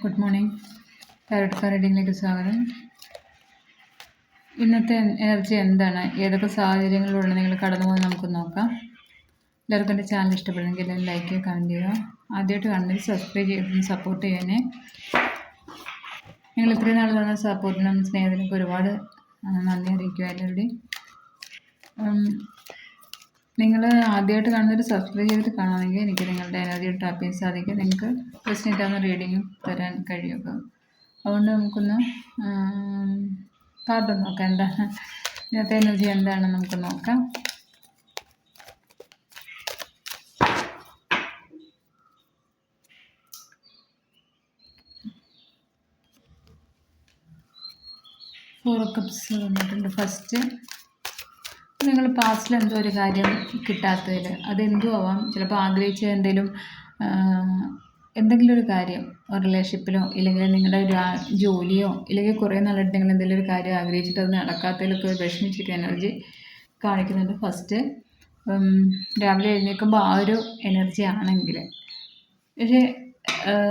Good morning. Director റീഡിങ്ങിലേക്ക് സ്വാഗതം. ഇന്നത്തെ energy എന്താണ്? ഏതൊക്കെ സാഹചര്യങ്ങളിലൂടെ നിങ്ങൾ കടന്നു പോകുന്നത് നമുക്ക് നോക്കാം. എല്ലാവർക്കും എന്റെ ചാനൽ ഇഷ്ടപ്പെടുന്നെങ്കിൽ എല്ലാവരും ലൈക്ക് ചെയ്യുക കമന്റ് ചെയ്യുക. ആദ്യമായിട്ട് കാണുന്നത് സബ്സ്ക്രൈബ് ചെയ്ത് സപ്പോർട്ട് ചെയ്യാനേ. നിങ്ങൾ ഇത്രയും നാൾ തന്ന സപ്പോർട്ടിനും സ്നേഹത്തിനൊക്കെ ഒരുപാട് നന്ദി അറിയിക്കുക എല്ലാവരുടെയും. നിങ്ങൾ ആദ്യമായിട്ട് കാണുന്നൊരു സബ്സ്ക്രൈബ് ചെയ്തിട്ട് കാണുകയാണെങ്കിൽ എനിക്ക് നിങ്ങളുടെ എനർജി ടാപ്പ് ചെയ്യാൻ സാധിക്കും. നിങ്ങൾക്ക് പ്രശ്നം ആവുന്ന റീഡിങ്ങും തരാൻ കഴിയുക. അതുകൊണ്ട് നമുക്കൊന്ന് കാർഡ് നോക്കാം. എന്താണ് ഇന്നത്തെ എനർജി എന്താണെന്ന് നമുക്ക് നോക്കാം. ഫോർ കപ്സ് വന്നിട്ടുണ്ട്. ഫസ്റ്റ് നിങ്ങൾ പാസ്റ്റിൽ എന്തോ ഒരു കാര്യം കിട്ടാത്തതിൽ അതെന്തോ ആവാം. ചിലപ്പോൾ ആഗ്രഹിച്ച എന്തെങ്കിലും എന്തെങ്കിലും ഒരു കാര്യം റിലേഷൻഷിപ്പിലോ ഇല്ലെങ്കിൽ നിങ്ങളുടെ ഒരു ജോലിയോ ഇല്ലെങ്കിൽ കുറേ നാളായിട്ട് നിങ്ങൾ എന്തെങ്കിലും ഒരു കാര്യം ആഗ്രഹിച്ചിട്ട് അത് നടക്കാത്തതിലൊക്കെ വിഷമിച്ചിരിക്കുന്ന എനർജി കാണിക്കുന്നുണ്ട്. ഫസ്റ്റ് രാവിലെ എഴുന്നേൽക്കുമ്പോൾ ആ ഒരു എനർജി ആണെങ്കിൽ. പക്ഷേ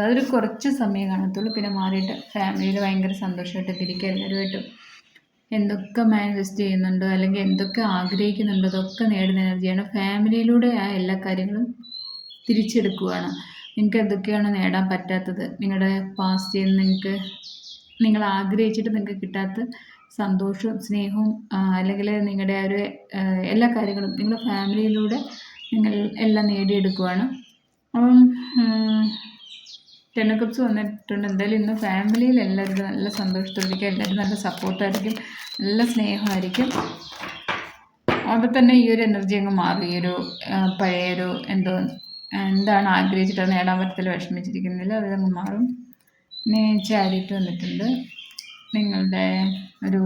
അതൊരു കുറച്ച് സമയം കാണത്തുള്ളൂ. പിന്നെ മാറിയിട്ട് ഫാമിലിയിൽ ഭയങ്കര സന്തോഷമായിട്ട് തിരിക്കുക എല്ലാവരുമായിട്ടും എന്തൊക്കെ മാനിഫെസ്റ്റ് ചെയ്യുന്നുണ്ടോ അല്ലെങ്കിൽ എന്തൊക്കെ ആഗ്രഹിക്കുന്നുണ്ടോ അതൊക്കെ നേടുന്ന എനർജിയാണ് ഫാമിലിയിലൂടെ ആ എല്ലാ കാര്യങ്ങളും തിരിച്ചെടുക്കുകയാണ് നിങ്ങൾക്ക് എന്തൊക്കെയാണ് നേടാൻ പറ്റാത്തത്? നിങ്ങളുടെ പാസ്റ്റിൽ നിന്ന് നിങ്ങൾക്ക് നിങ്ങൾ ആഗ്രഹിച്ചിട്ട് നിങ്ങൾക്ക് കിട്ടാത്ത സന്തോഷവും സ്നേഹവും അല്ലെങ്കിൽ നിങ്ങളുടെ ഒരു എല്ലാ കാര്യങ്ങളും നിങ്ങളുടെ ഫാമിലിയിലൂടെ നിങ്ങൾ എല്ലാം നേടിയെടുക്കുകയാണ് അപ്പം ടെൻ കപ്സ് വന്നിട്ടുണ്ട്. എന്തായാലും ഇന്ന് ഫാമിലിയിൽ എല്ലാവരും നല്ല സന്തോഷത്തോടിരിക്കും എല്ലാവരും നല്ല സപ്പോർട്ടായിരിക്കും നല്ല സ്നേഹമായിരിക്കും. അപ്പോൾ തന്നെ ഈ ഒരു എനർജി അങ്ങ് മാറി. ഈ ഒരു പഴയൊരു എന്തോ എന്താണ് ആഗ്രഹിച്ചിട്ട് നേടാൻ പറ്റത്തില്ല വിഷമിച്ചിരിക്കുന്നില്ല അതങ്ങ് മാറും. പിന്നെ വന്നിട്ടുണ്ട്. നിങ്ങളുടെ ഒരു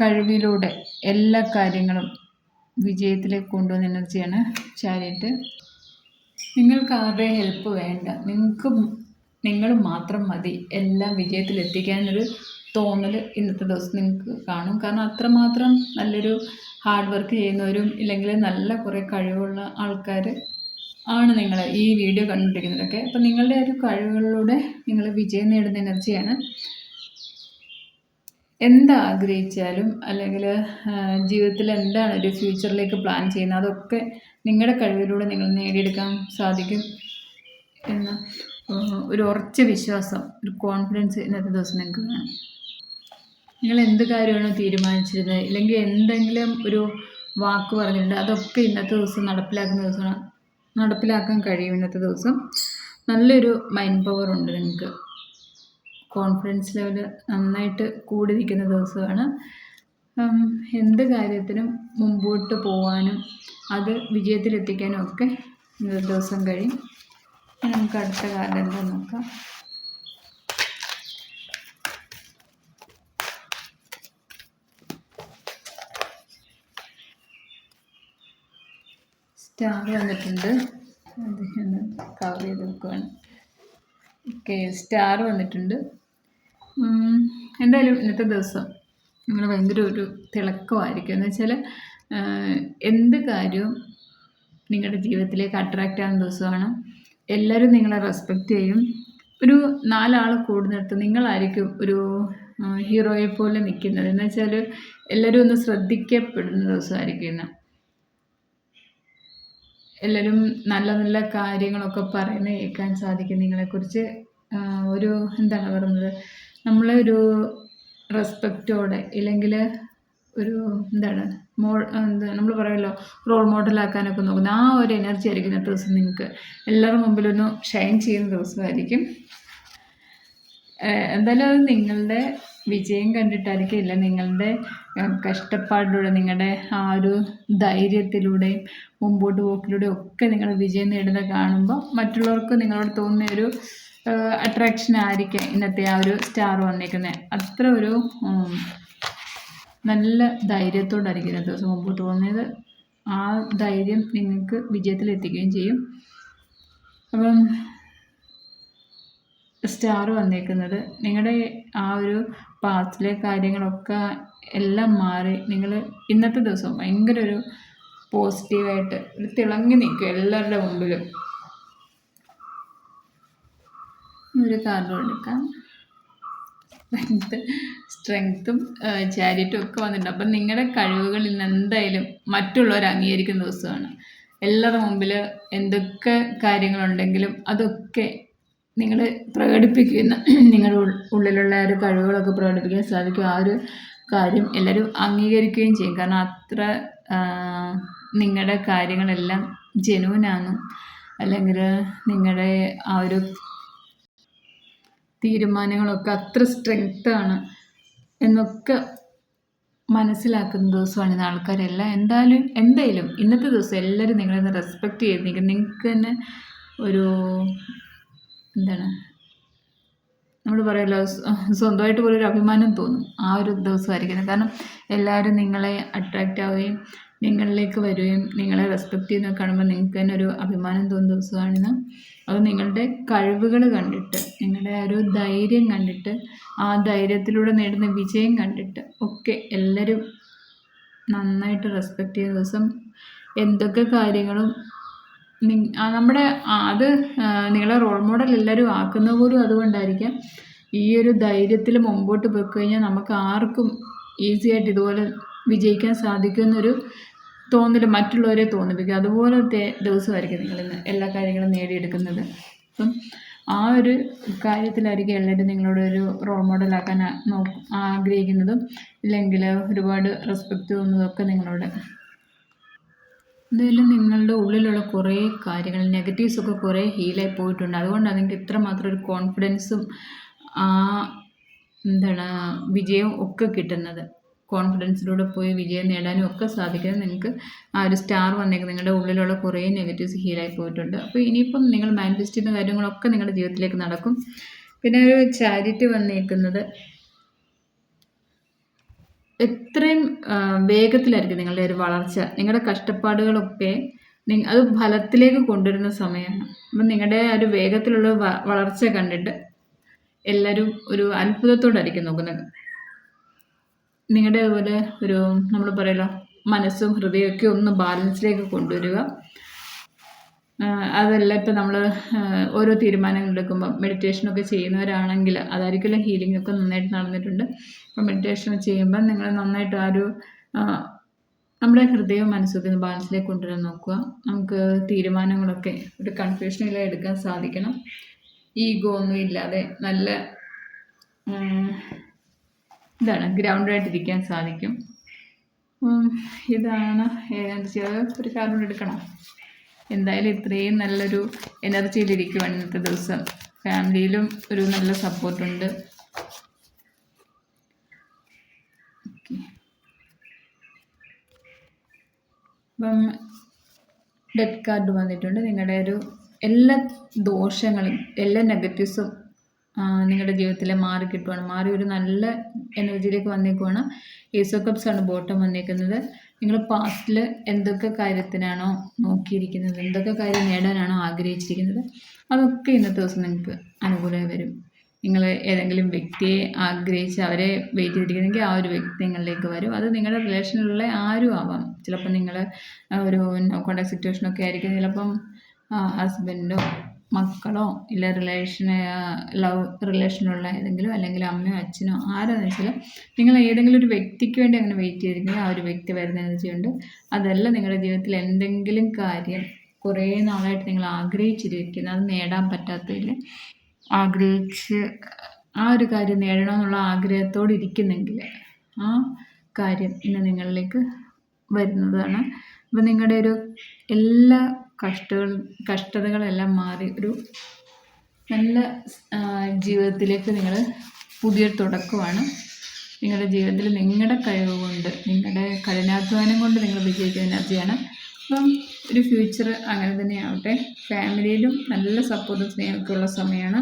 കഴിവിലൂടെ എല്ലാ കാര്യങ്ങളും വിജയത്തിലേക്ക് കൊണ്ടുവന്ന എനർജിയാണ് ചാരിറ്റ് നിങ്ങൾക്ക് ആരുടെയും ഹെൽപ്പ് വേണ്ട? നിങ്ങൾക്ക് നിങ്ങൾ മാത്രം മതി. എല്ലാം വിജയത്തിൽ എത്തിക്കാനൊരു തോന്നൽ ഇന്നത്തെ ദിവസം നിങ്ങൾക്ക് കാണും. കാരണം അത്രമാത്രം നല്ലൊരു ഹാർഡ് വർക്ക് ചെയ്യുന്നവരും ഇല്ലെങ്കിൽ നല്ല കുറേ കഴിവുള്ള ആൾക്കാർ ആണ് നിങ്ങൾ ഈ വീഡിയോ കണ്ടുകൊണ്ടിരിക്കുന്നതൊക്കെ. അപ്പം നിങ്ങളുടെ ഒരു കഴിവുകളിലൂടെ നിങ്ങൾ വിജയം നേടുന്ന എനർജിയാണ്. എന്താഗ്രഹിച്ചാലും അല്ലെങ്കിൽ ജീവിതത്തിൽ എന്താണ് ഒരു ഫ്യൂച്ചറിലേക്ക് പ്ലാൻ ചെയ്യുന്നത്? അതൊക്കെ നിങ്ങളുടെ കഴിവിലൂടെ നിങ്ങൾ നേടിയെടുക്കാൻ സാധിക്കും എന്ന ഒരു ഉറച്ച വിശ്വാസം ഒരു കോൺഫിഡൻസ് ഇന്നത്തെ ദിവസം നിങ്ങൾക്ക് വേണം നിങ്ങൾ എന്ത് കാര്യമാണോ തീരുമാനിച്ചിരുന്നത് ഇല്ലെങ്കിൽ എന്തെങ്കിലും ഒരു വാക്ക് പറഞ്ഞിട്ടുണ്ട് അതൊക്കെ ഇന്നത്തെ ദിവസം നടപ്പിലാക്കുന്ന ദിവസമാണ്. നടപ്പിലാക്കാൻ കഴിയും ഇന്നത്തെ ദിവസം. നല്ലൊരു മൈൻഡ് പവർ ഉണ്ട് നിങ്ങൾക്ക്. കോൺഫിഡൻസ് ലെവൽ നന്നായിട്ട് കൂടി നിൽക്കുന്ന ദിവസമാണ്. എന്ത് കാര്യത്തിനും മുമ്പോട്ട് പോവാനും അത് വിജയത്തിലെത്തിക്കാനും ഒക്കെ ഇന്നത്തെ ദിവസം കഴിയും. നമുക്ക് അടുത്ത കാലം നോക്കാം. സ്റ്റാർ വന്നിട്ടുണ്ട്. അത് ഒന്ന് കവർ ചെയ്ത് വെക്കുകയാണ് ഓക്കെ സ്റ്റാർ വന്നിട്ടുണ്ട്. എന്തായാലും ഇന്നത്തെ ദിവസം നിങ്ങൾ ഭയങ്കര ഒരു തിളക്കമായിരിക്കും. എന്ന് വെച്ചാൽ എന്ത് കാര്യവും നിങ്ങളുടെ ജീവിതത്തിലേക്ക് അട്രാക്റ്റ് ആകുന്ന ദിവസമാണ് എല്ലാവരും നിങ്ങളെ റെസ്പെക്റ്റ് ചെയ്യും. ഒരു നാലാൾ കൂടുന്നിടത്ത് നിങ്ങളായിരിക്കും ഒരു ഹീറോയെ പോലെ നിൽക്കുന്നത് എന്ന് വെച്ചാൽ എല്ലാവരും ഒന്ന് ശ്രദ്ധിക്കപ്പെടുന്ന ദിവസമായിരിക്കും ഇന്ന്. എല്ലാവരും നല്ല നല്ല കാര്യങ്ങളൊക്കെ പറയുന്നത് കേൾക്കാൻ സാധിക്കും നിങ്ങളെക്കുറിച്ച്. ഒരു എന്താണ് പറയുന്നത്? നമ്മളെ ഒരു റെസ്പെക്റ്റോടെ ഇല്ലെങ്കിൽ ഒരു എന്താണ് മോ എന്താ നമ്മൾ പറയുമല്ലോ റോൾ മോഡൽ ആക്കാനൊക്കെ നോക്കുന്ന ആ ഒരു എനർജി ആയിരിക്കും ഇന്നത്തെ ദിവസം നിങ്ങൾക്ക് എല്ലാവരുടെ മുമ്പിലൊന്ന് ഷൈൻ ചെയ്യുന്ന ദിവസമായിരിക്കും. എന്തായാലും അത് നിങ്ങളുടെ വിജയം കണ്ടിട്ടായിരിക്കും ഇല്ല നിങ്ങളുടെ കഷ്ടപ്പാടിലൂടെ നിങ്ങളുടെ ആ ഒരു ധൈര്യത്തിലൂടെയും മുമ്പോട്ട് പോക്കിലൂടെയും ഒക്കെ നിങ്ങൾ വിജയം നേടുന്നത് കാണുമ്പോൾ മറ്റുള്ളവർക്ക് നിങ്ങളോട് തോന്നുന്ന ഒരു അട്രാക്ഷൻ ആയിരിക്കും ഇന്നത്തെ ആ ഒരു സ്റ്റാർ വന്നേക്കുന്നത് അത്ര ഒരു നല്ല ധൈര്യത്തോടായിരിക്കും ഇന്നത്തെ ദിവസം മുമ്പോട്ട് പോകുന്നത് ആ ധൈര്യം നിങ്ങൾക്ക് വിജയത്തിൽ എത്തിക്കുകയും ചെയ്യും. അപ്പം സ്റ്റാർ വന്നേക്കുന്നത് നിങ്ങളുടെ ആ ഒരു പാസ്റ്റിലെ കാര്യങ്ങളൊക്കെ എല്ലാം മാറി നിങ്ങൾ ഇന്നത്തെ ദിവസം ഭയങ്കര ഒരു പോസിറ്റീവായിട്ട് ഒരു തിളങ്ങി നിൽക്കും എല്ലാവരുടെ മുമ്പിലും. ഒരു കാർഡ് എടുക്കാം സ്ട്രെങ്ത്ത് സ്ട്രെങ്ത്തും ചാരിറ്റും ഒക്കെ വന്നിട്ടുണ്ട്. അപ്പം നിങ്ങളുടെ കഴിവുകളിൽ നിന്ന് എന്തായാലും മറ്റുള്ളവർ അംഗീകരിക്കുന്ന ദിവസമാണ്. എല്ലാവരുടെ മുമ്പിൽ എന്തൊക്കെ കാര്യങ്ങളുണ്ടെങ്കിലും അതൊക്കെ നിങ്ങൾ പ്രകടിപ്പിക്കുന്ന നിങ്ങളുടെ ഉള്ളിലുള്ള ഒരു കഴിവുകളൊക്കെ പ്രകടിപ്പിക്കാൻ സാധിക്കും. ആ ഒരു കാര്യം എല്ലാവരും അംഗീകരിക്കുകയും ചെയ്യും. കാരണം അത്ര നിങ്ങളുടെ കാര്യങ്ങളെല്ലാം ജെനുവിനാണെന്നും അല്ലെങ്കിൽ നിങ്ങളുടെ ആ ഒരു തീരുമാനങ്ങളൊക്കെ അത്ര സ്ട്രെങ്ത്താണ് എന്നൊക്കെ മനസ്സിലാക്കുന്ന ദിവസമാണ് ഇന്ന് ആൾക്കാരെല്ലാം. എന്തായാലും എന്തായാലും ഇന്നത്തെ ദിവസം എല്ലാവരും നിങ്ങളെ റെസ്പെക്റ്റ് ചെയ്ത് നിൽക്കും നിങ്ങൾക്ക് തന്നെ ഒരു എന്താണ് നമ്മൾ പറയുമല്ലോ സ്വന്തമായിട്ട് പോലൊരു അഭിമാനം തോന്നും ആ ഒരു ദിവസമായിരിക്കുന്നത് കാരണം എല്ലാവരും നിങ്ങളെ അട്രാക്റ്റ് ആവുകയും നിങ്ങളിലേക്ക് വരികയും നിങ്ങളെ റെസ്പെക്റ്റ് ചെയ്യുന്ന കാണുമ്പോൾ നിങ്ങൾക്ക് തന്നെ ഒരു അഭിമാനം തോന്നുന്ന ദിവസമാണിന്ന് അത് നിങ്ങളുടെ കഴിവുകൾ കണ്ടിട്ട് നിങ്ങളുടെ ഒരു ധൈര്യം കണ്ടിട്ട് ആ ധൈര്യത്തിലൂടെ നേടുന്ന വിജയം കണ്ടിട്ട് ഒക്കെ എല്ലാവരും നന്നായിട്ട് റെസ്പെക്റ്റ് ചെയ്യുന്ന ദിവസം എന്തൊക്കെ കാര്യങ്ങളും നമ്മുടെ അത് നിങ്ങളെ റോൾ മോഡൽ എല്ലാവരും ആക്കുന്ന പോലും അതുകൊണ്ടായിരിക്കാം ഈ ഒരു ധൈര്യത്തിൽ മുമ്പോട്ട് പോയി കഴിഞ്ഞാൽ നമുക്ക് ആർക്കും ഈസിയായിട്ട് ഇതുപോലെ വിജയിക്കാൻ സാധിക്കുമെന്നൊരു തോന്നൽ മറ്റുള്ളവരെ തോന്നിപ്പിക്കുക. അതുപോലത്തെ ദിവസമായിരിക്കും നിങ്ങളിന്ന് എല്ലാ കാര്യങ്ങളും നേടിയെടുക്കുന്നത്. അപ്പം ആ ഒരു കാര്യത്തിലായിരിക്കും എല്ലാവരും നിങ്ങളോട് ഒരു റോൾ മോഡലാക്കാൻ നോ ആഗ്രഹിക്കുന്നതും ഇല്ലെങ്കിൽ ഒരുപാട് റെസ്പെക്റ്റ് തോന്നുന്നതൊക്കെ നിങ്ങളോട്. എന്തായാലും നിങ്ങളുടെ ഉള്ളിലുള്ള കുറേ കാര്യങ്ങൾ നെഗറ്റീവ്സൊക്കെ കുറേ ഹീലായി പോയിട്ടുണ്ട്. അതുകൊണ്ടാണ് നിങ്ങൾക്ക് ഇത്രമാത്രം ഒരു കോൺഫിഡൻസും ആ എന്താണ് വിജയവും ഒക്കെ കിട്ടുന്നത്. കോൺഫിഡൻസിലൂടെ പോയി വിജയം നേടാനും ഒക്കെ സാധിക്കുന്നത് നിങ്ങൾക്ക് ആ ഒരു സ്റ്റാർ വന്നേക്കും. നിങ്ങളുടെ ഉള്ളിലുള്ള കുറേ നെഗറ്റീവ്സ് ഹീലായി പോയിട്ടുണ്ട്. അപ്പോൾ ഇനിയിപ്പം നിങ്ങൾ മാനിഫെസ്റ്റ് ചെയ്യുന്ന കാര്യങ്ങളൊക്കെ നിങ്ങളുടെ ജീവിതത്തിലേക്ക് നടക്കും. പിന്നെ ഒരു ചാരിറ്റി വന്നേക്കുന്നത് എത്രയും വേഗത്തിലായിരിക്കും നിങ്ങളുടെ ഒരു വളർച്ച. നിങ്ങളുടെ കഷ്ടപ്പാടുകളൊക്കെ അത് ഫലത്തിലേക്ക് കൊണ്ടുവരുന്ന സമയമാണ്. അപ്പം നിങ്ങളുടെ ഒരു വേഗത്തിലുള്ള വളർച്ച കണ്ടിട്ട് എല്ലാവരും ഒരു അത്ഭുതത്തോടായിരിക്കും നോക്കുന്നത്. നിങ്ങളുടെ അതുപോലെ ഒരു നമ്മൾ പറയല്ലോ മനസ്സും ഹൃദയമൊക്കെ ഒന്ന് ബാലൻസിലേക്ക് കൊണ്ടുവരിക. അതല്ല ഇപ്പം നമ്മൾ ഓരോ തീരുമാനങ്ങൾ എടുക്കുമ്പോൾ മെഡിറ്റേഷനൊക്കെ ചെയ്യുന്നവരാണെങ്കിൽ അതായിരിക്കുമല്ലോ ഹീലിംഗ് ഒക്കെ നന്നായിട്ട് നടന്നിട്ടുണ്ട്. അപ്പം മെഡിറ്റേഷൻ ചെയ്യുമ്പോൾ നിങ്ങൾ നന്നായിട്ട് ആ ഒരു നമ്മുടെ ഹൃദയവും മനസ്സൊക്കെ ഒന്ന് ബാലൻസിലേക്ക് കൊണ്ടുവരാൻ നോക്കുക. നമുക്ക് തീരുമാനങ്ങളൊക്കെ ഒരു കൺഫ്യൂഷനില്ല എടുക്കാൻ സാധിക്കണം. ഈഗോ ഒന്നും ഇല്ലാതെ നല്ല എന്താണ്? ഗ്രൗണ്ടായിട്ടിരിക്കാൻ സാധിക്കും. ഇതാണ് ഒരു കാർഡ് എടുക്കണം. എന്തായാലും ഇത്രയും നല്ലൊരു എനർജിയിലിരിക്കുവാണ് ഇന്നത്തെ ദിവസം. ഫാമിലിയിലും ഒരു നല്ല സപ്പോർട്ടുണ്ട് അപ്പം ഡെത്ത് കാർഡ് വന്നിട്ടുണ്ട്. നിങ്ങളുടെ ഒരു എല്ലാ ദോഷങ്ങളും എല്ലാ നെഗറ്റീവ്സും നിങ്ങളുടെ ജീവിതത്തിൽ മാറി കിട്ടുവാണ്. മാറി ഒരു നല്ല എനർജിയിലേക്ക് വന്നേക്കുവാണ്. ഏസോ ആണ് ബോട്ടം വന്നേക്കുന്നത്. നിങ്ങൾ പാസ്റ്റിൽ എന്തൊക്കെ കാര്യത്തിനാണോ നോക്കിയിരിക്കുന്നത്? എന്തൊക്കെ കാര്യം നേടാനാണോ ആഗ്രഹിച്ചിരിക്കുന്നത്? അതൊക്കെ ഇന്നത്തെ ദിവസം നിങ്ങൾക്ക് അനുകൂലമായി വരും. നിങ്ങൾ ഏതെങ്കിലും വ്യക്തിയെ ആഗ്രഹിച്ച് അവരെ വെയിറ്റ് ചെയ്തിരിക്കുന്നെങ്കിൽ ആ ഒരു വ്യക്തി നിങ്ങളിലേക്ക് വരും. അത് നിങ്ങളുടെ റിലേഷനിലുള്ള ആരും ആവാം. ചിലപ്പോൾ നിങ്ങൾ ഒരു കോണ്ടാക്ട് സിറ്റുവേഷനൊക്കെ ആയിരിക്കും. ചിലപ്പം ഹസ്ബൻഡോ മക്കളോ ഇല്ല റിലേഷന് ലവ് റിലേഷനുള്ള ഏതെങ്കിലും അല്ലെങ്കിൽ അമ്മയോ അച്ഛനോ ആരാന്ന് വെച്ചാൽ നിങ്ങൾ ഏതെങ്കിലും ഒരു വ്യക്തിക്ക് വേണ്ടി അങ്ങനെ വെയിറ്റ് ചെയ്തിരിക്കുന്നത് ആ ഒരു വ്യക്തി വരുന്ന എനർജിയുണ്ട്. അതല്ല നിങ്ങളുടെ ജീവിതത്തിൽ എന്തെങ്കിലും കാര്യം കുറേ നാളായിട്ട് നിങ്ങൾ ആഗ്രഹിച്ചിരിക്കുന്നത് അത് നേടാൻ പറ്റാത്തതിൽ ആഗ്രഹിച്ച് ആ ഒരു കാര്യം നേടണമെന്നുള്ള ആഗ്രഹത്തോടെ ഇരിക്കുന്നെങ്കിൽ ആ കാര്യം ഇന്ന് നിങ്ങളിലേക്ക് വരുന്നതാണ്. അപ്പം നിങ്ങളുടെ ഒരു എല്ലാ കഷ്ടകൾ കഷ്ടതകളെല്ലാം മാറി ഒരു നല്ല ജീവിതത്തിലേക്ക് നിങ്ങൾ പുതിയൊരു തുടക്കമാണ്. നിങ്ങളുടെ ജീവിതത്തിൽ നിങ്ങളുടെ കഴിവ് കൊണ്ട് നിങ്ങളുടെ കഠിനാധ്വാനം കൊണ്ട് നിങ്ങൾ വിജയിക്കുന്ന എനർജിയാണ്. അപ്പം ഒരു ഫ്യൂച്ചർ അങ്ങനെ തന്നെയാവട്ടെ. ഫാമിലിയിലും നല്ല സപ്പോർട്ടും സ്നേഹമൊക്കെ ഉള്ള സമയമാണ്.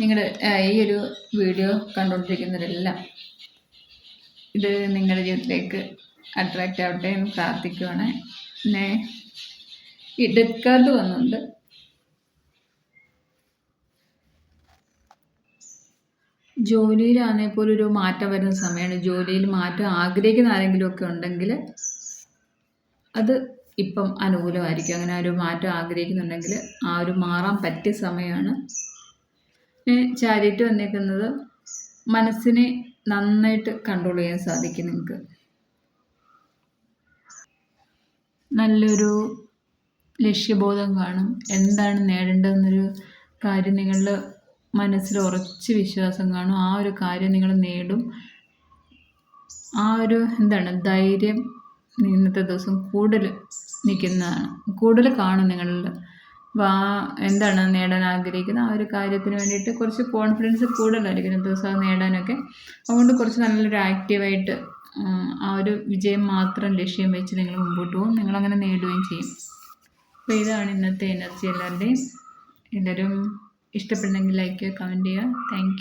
നിങ്ങളുടെ ഈ ഒരു വീഡിയോ കണ്ടുകൊണ്ടിരിക്കുന്നവരെല്ലാം ഇത് നിങ്ങളുടെ ജീവിതത്തിലേക്ക് അട്രാക്റ്റ് ആവട്ടെ എന്ന് പ്രാർത്ഥിക്കുവാണ്. പിന്നെ ഈ ഡെത്ത് കാർഡ് വന്നുണ്ട്. ജോലിയിലാണെങ്കിൽ പോലും ഒരു മാറ്റം വരുന്ന സമയമാണ്. ജോലിയിൽ മാറ്റം ആഗ്രഹിക്കുന്ന ആരെങ്കിലും ഒക്കെ ഉണ്ടെങ്കിൽ അത് ഇപ്പം അനുകൂലമായിരിക്കും. അങ്ങനെ ഒരു മാറ്റം ആഗ്രഹിക്കുന്നുണ്ടെങ്കിൽ ആ ഒരു മാറാൻ പറ്റിയ സമയമാണ്. ചാരിറ്റി വന്നേക്കുന്നത് മനസ്സിനെ നന്നായിട്ട് കൺട്രോൾ ചെയ്യാൻ സാധിക്കും നിങ്ങൾക്ക്. നല്ലൊരു ലക്ഷ്യബോധം കാണും. എന്താണ് നേടേണ്ടതെന്നൊരു കാര്യം നിങ്ങളുടെ മനസ്സിൽ ഉറച്ച് വിശ്വാസം കാണും. ആ ഒരു കാര്യം നിങ്ങൾ നേടും. ആ ഒരു എന്താണ് ധൈര്യം ഇന്നത്തെ ദിവസം കൂടുതൽ നിൽക്കുന്നതാണ്. കൂടുതൽ കാണും നിങ്ങളിൽ വാ എന്താണ് നേടാൻ ആഗ്രഹിക്കുന്നത്? ആ ഒരു കാര്യത്തിന് വേണ്ടിയിട്ട് കുറച്ച് കോൺഫിഡൻസ് കൂടുതലായിരിക്കും ദിവസം നേടാനൊക്കെ. അതുകൊണ്ട് കുറച്ച് നല്ലൊരു ആക്റ്റീവായിട്ട് ആ ഒരു വിജയം മാത്രം ലക്ഷ്യം വെച്ച് നിങ്ങൾ മുമ്പോട്ട് പോകും. നിങ്ങളങ്ങനെ നേടുകയും ചെയ്യും. അപ്പോൾ ഇതാണ് ഇന്നത്തെ എനർജി എല്ലാവരുടെയും. എല്ലാവരും ഇഷ്ടപ്പെടുന്നെങ്കിൽ ലൈക്ക് ചെയ്യുക കമന്റ് ചെയ്യുക. താങ്ക്